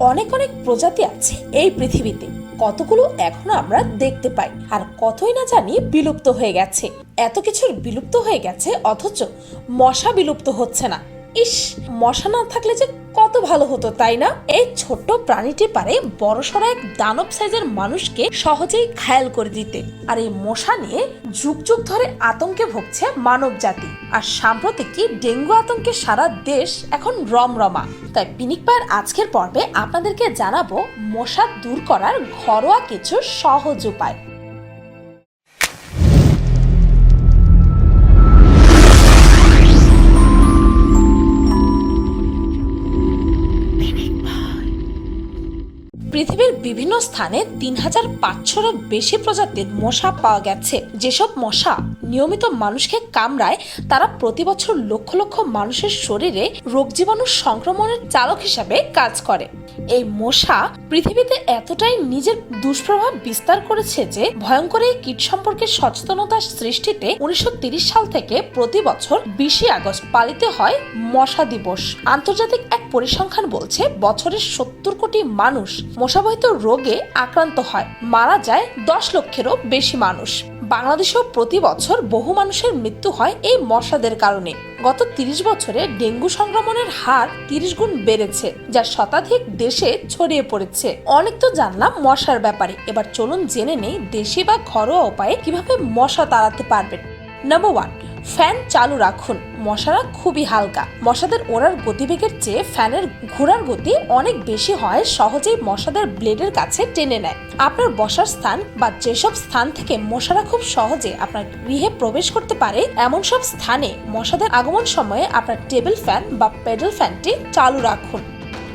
অনেক অনেক প্রজাতি আছে এই পৃথিবীতে। কতগুলো এখনও আমরা দেখতে পাই আর কতই না জানি বিলুপ্ত হয়ে গেছে। এত কিছুর বিলুপ্ত হয়ে গেছে, অথচ মশা বিলুপ্ত হচ্ছে না। ইস, মশা না থাকলে যে কত ভালো হতো, তাই না? এই ছোট্ট প্রাণীটি পারে বড়সড় এক দানব সাইজের মানুষকে সহজেই ঘায়াল করে দিতে। আর এই মশা নিয়ে যুগ যুগ ধরে আতঙ্কে ভুগছে মানব জাতি। আর সাম্প্রতিকই ডেঙ্গু আতঙ্কে সারা দেশ এখন রমরমা। তাই পিনিক পায়ের আজকের পর্বে আপনাদেরকে জানাব, মশা দূর করার ঘরোয়া কিছু সহজ উপায়। পৃথিবীর বিভিন্ন স্থানে তিন হাজার পাঁচশোরও বেশি প্রজাতির মশা পাওয়া গেছে। যেসব মশা নিয়মিত মানুষকে কামড়ায়, তারা প্রতি বছর লক্ষ লক্ষ মানুষের শরীরে রোগ জীবাণু সংক্রমণের চালক হিসাবে কাজ করে। এই মশা পৃথিবীতে এতটাই নিজের দুষ্প্রভাব বিস্তার করেছে যে, ভয়ঙ্কর এই কীট সম্পর্কে সচেতনতা সৃষ্টিতে উনিশশো সাল থেকে প্রতি বছর বিশে আগস্ট পালিত হয় মশা দিবস। আন্তর্জাতিক এক পরিসংখ্যান বলছে বছরের সত্তর কোটি মানুষ মশাবাহিত রোগে আক্রান্ত হয়। মারা যায় দশ লক্ষেরও বেশি মানুষ। বাংলাদেশেও প্রতি বছর বহু মানুষের মৃত্যু হয় এই মশাদের কারণে। গত তিরিশ বছরে ডেঙ্গু সংক্রমণের হার তিরিশ গুণ বেড়েছে, যা শতাধিক দেশে ছড়িয়ে পড়েছে। অনেক তো জানলাম মশার ব্যাপারে। এবার চলুন জেনে নেই দেশি বা ঘরোয়া উপায়ে কীভাবে মশা তাড়াতে পারবেন। নাম্বার ওয়ান ফ্যান চালু রাখুন। মশারা খুবই হালকা। মশাদের ওড়ার গতিবেগের চেয়ে ফ্যানের ঘোরার গতি অনেক বেশি হয়, সহজেই মশাদের ব্লেডের কাছে টেনে নেয়। আপনার বসার স্থান বা যেসব স্থান থেকে মশারা খুব সহজে আপনার গৃহে প্রবেশ করতে পারে, এমন সব স্থানে মশাদের আগমন সময়ে আপনার টেবিল ফ্যান বা পেডেল ফ্যানটি চালু রাখুন।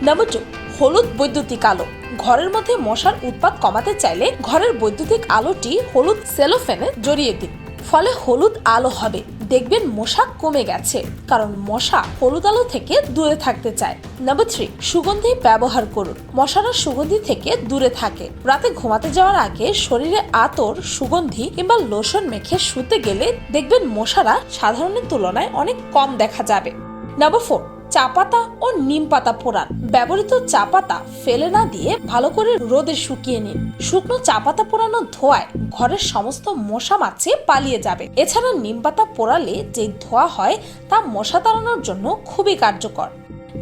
নাম্বার টু, হলুদ বৈদ্যুতিক আলো। ঘরের মধ্যে মশার উৎপাত কমাতে চাইলে ঘরের বৈদ্যুতিক আলোটি হলুদ সেলোফেনে জড়িয়ে দিন। ফলে হলুদ আলো হবে। দেখবেন মশা কমে গেছে, কারণ মশা হলুদ আলো থেকে দূরে থাকতে চায়। নাম্বার থ্রি সুগন্ধি ব্যবহার করুন। মশারা সুগন্ধি থেকে দূরে থাকে। রাতে ঘুমাতে যাওয়ার আগে শরীরে আতর, সুগন্ধি কিংবা লোশন মেখে শুতে গেলে দেখবেন মশারা সাধারণের তুলনায় অনেক কম দেখা যাবে। নাম্বার ফোর চা পাতা ও নিম পাতা পোড়ান ব্যবহৃত চা পাতা ফেলে না দিয়ে ভালো করে রোদে শুকিয়ে নিন। শুকনো চা পাতা পোড়ানো ধোয়ায় ঘরের সমস্ত মশা মাছি পালিয়ে যাবে। এছাড়া নিম পাতা পোড়ালে যে ধোয়া হয়, তা মশা তাড়ানোর জন্য খুবই কার্যকর।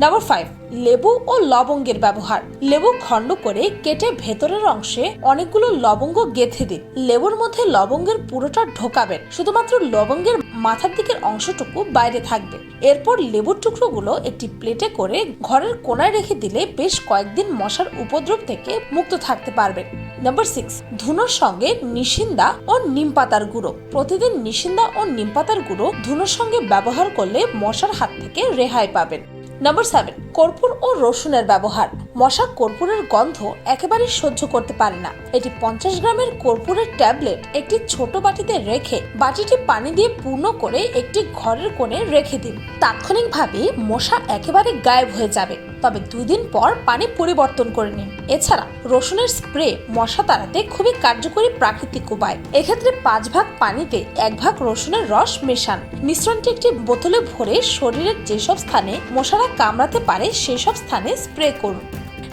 নাম্বার ফাইভ লেবু ও লবঙ্গের ব্যবহার। লেবু খণ্ড করে কেটে ভেতরের অংশে অনেকগুলো লবঙ্গ গেথে দিন। লেবুর মধ্যে লবঙ্গের পুরোটা ঢোকাবেন। শুধুমাত্র লবঙ্গের মাথার দিকের অংশটুকু বাইরে থাকবে। এরপর লেবুর টুকরোগুলো একটি প্লেটে করে ঘরের কোনায় রেখে দিলে বেশ কয়েকদিন মশার উপদ্রব থেকে মুক্ত থাকতে পারবেন নাম্বার সিক্স, ধুনোর সঙ্গে নিশিন্দা ও নিম পাতার গুঁড়ো। প্রতিদিন নিশিন্দা ও নিম পাতার গুঁড়ো ধুনোর সঙ্গে ব্যবহার করলে মশার হাত থেকে রেহাই পাবেন। নাম্বার সেভেন, কর্পূর ও রসুনের ব্যবহার। মশা কর্পূরের গন্ধ একেবারে সহ্য করতে পারে না। এটি পঞ্চাশ গ্রামের কর্পূরের ট্যাবলেট একটি ছোট বাটিতে রেখে বাটিটি পানি দিয়ে পূর্ণ করে একটি ঘরের কোণে রেখে দিন। তাৎক্ষণিকভাবে মশা একেবারে গায়েব হয়ে যাবে। তবে দুদিন পর পানি পরিবর্তন করে নিন। এছাড়া রসুনের স্প্রে মশা তাড়াতে খুবই কার্যকরী প্রাকৃতিক উপায়। এক্ষেত্রে পাঁচ ভাগ পানিতে এক ভাগ রসুনের রস মেশান। মিশ্রণটি একটি বোতলে ভরে শরীরের যেসব স্থানে মশারা কামড়াতে পারে, সেসব স্থানে স্প্রে করুন।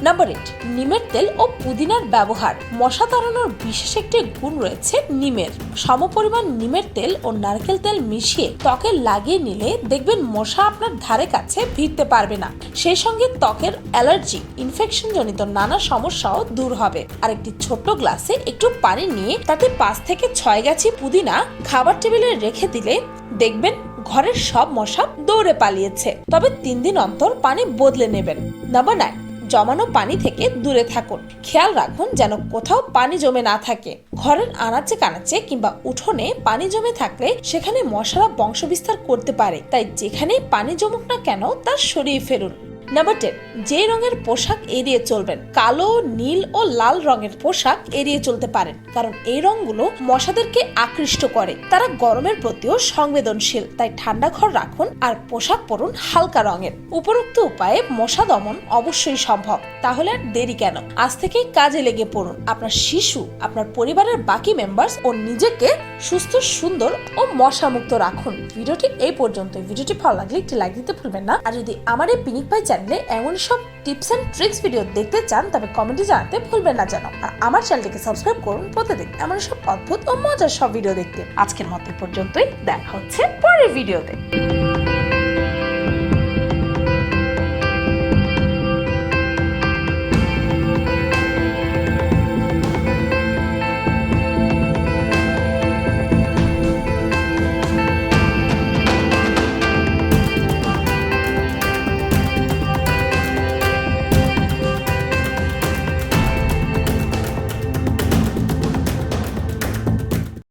নাম্বার এইট নিমের তেল ও পুদিনার ব্যবহার। মশা তাড়ানোর বিশেষ একটি গুণ রয়েছে নিমের। সমপরিমাণ নিমের তেল ও নারকেল তেল মিশিয়ে ত্বকে লাগিয়ে নিলে দেখবেন মশা আপনার ধারে কাছে ভিড়তে পারবে না। সেই সঙ্গে ত্বকের অ্যালার্জি ইনফেকশন জনিত নানা সমস্যাও দূর হবে। আর একটি ছোট্ট গ্লাসে একটু পানি নিয়ে তাতে পাঁচ থেকে ছয় গাছি পুদিনা খাবার টেবিলে রেখে দিলে দেখবেন ঘরের সব মশা দৌড়ে পালিয়েছে। তবে তিন দিন অন্তর পানি বদলে নেবেন। নাম্বার নাইন জমানো পানি থেকে দূরে থাকুন। খেয়াল রাখুন যেন কোথাও পানি জমে না থাকে। ঘরের আনাচে কানাচে কিংবা উঠোনে পানি জমে থাকলে সেখানে মশারা বংশবিস্তার করতে পারে। তাই যেখানেই পানি জমুক না কেন তা সরিয়ে ফেলুন। নাম্বার টেন যে রঙের পোশাক এড়িয়ে চলবেন, কালো, নীল ও লাল রঙের পোশাক এড়িয়ে চলতে পারেন। কারণ এই রঙগুলো মশাদেরকে আকৃষ্ট করে। তারা গরমের প্রতিও সংবেদনশীল। তাই ঠান্ডা ঘর রাখুন আর পোশাক পরুন হালকা রঙের। উপরোক্ত উপায়ে মশা দমন অবশ্যই সম্ভব। তাহলে আর দেরি কেন? আজ থেকেই কাজে লেগে পড়ুন। আপনার শিশু, আপনার পরিবারের বাকি মেম্বার্স ও নিজেকে সুস্থ, সুন্দর ও মশা মুক্ত রাখুন। ভিডিওটি এই পর্যন্ত ভিডিওটি ভালো লাগলে একটি লাইক দিতে ভুলবেন না। আর যদি আমার এই পিনিক পাই চ্যানেল এমন সব টিপস অ্যান্ড ট্রিক্স ভিডিও দেখতে চান, তবে কমেন্টে জানাতে ভুলবেন না যেন আর আমার চ্যানেলটিকে সাবস্ক্রাইব করুন প্রতিদিন এমন সব অদ্ভুত ও মজার সব ভিডিও দেখতে। আজকের মতো পর্যন্তই, দেখা হচ্ছে পরের ভিডিওতে।